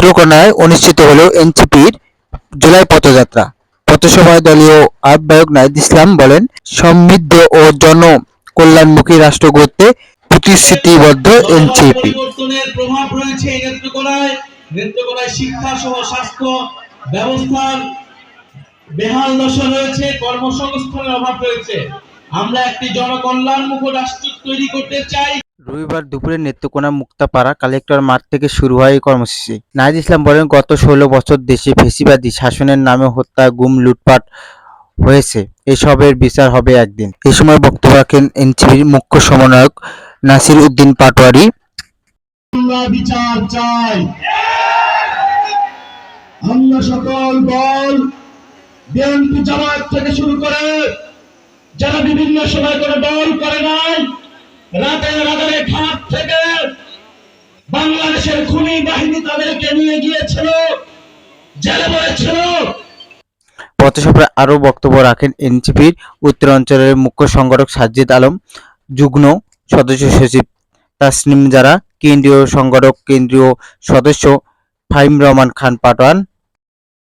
নেত্রকোনায় অনুষ্ঠিত হলো এনসিপির জুলাই পথযাত্রা। পথসভায় দলীয় আহ্বায়ক নাহিদ ইসলাম বলেন, সমৃদ্ধ ও জনকল্যাণমুখী রাষ্ট্র গড়তে প্রতিশ্রুতিবদ্ধ এনসিপি। বেহাল দশা রয়েছে, কর্মসংস্থানের অভাব রয়েছে। আমরা একটি জনকল্যাণমুখ রাষ্ট্র তৈরি করতে চাই। রবিবার দুপুরে নেত্রকোনা মুক্তাপাড়া কালেক্টর মাঠ থেকে শুরু হয় এই কর্মসূচি। নাহিদ ইসলাম বলেন, গত ষোলো বছর দেশে ফেসিবাদী শাসনের নামে হত্যা, গুম, লুটপাট হয়েছে। এসবের বিচার হবে একদিন। এ সময় বক্তব্য রাখেন এনসিপির মুখ্য সমন্বয়ক নাসির উদ্দিন পাটোয়ারি। বিচার চাই। আমরা সকল বিএনপি জামাত থেকে শুরু করে যারা বিভিন্ন সময় করে দল করে রাতে রাতে খাত থেকে বাংলাদেশের খুনি বাহিনী তাদেরকে নিয়ে গিয়েছিল, জেলে পথসভায় আরও বক্তব্য রাখেন এনসিপির উত্তরাঞ্চলের মুখ্য সংগঠক সাজ্জিদ আলম, যুগ্ম সদস্য সচিব তাসনিম যারা কেন্দ্রীয় সংগঠক কেন্দ্রীয় সদস্য ফাইম রহমান খান পাটোয়ান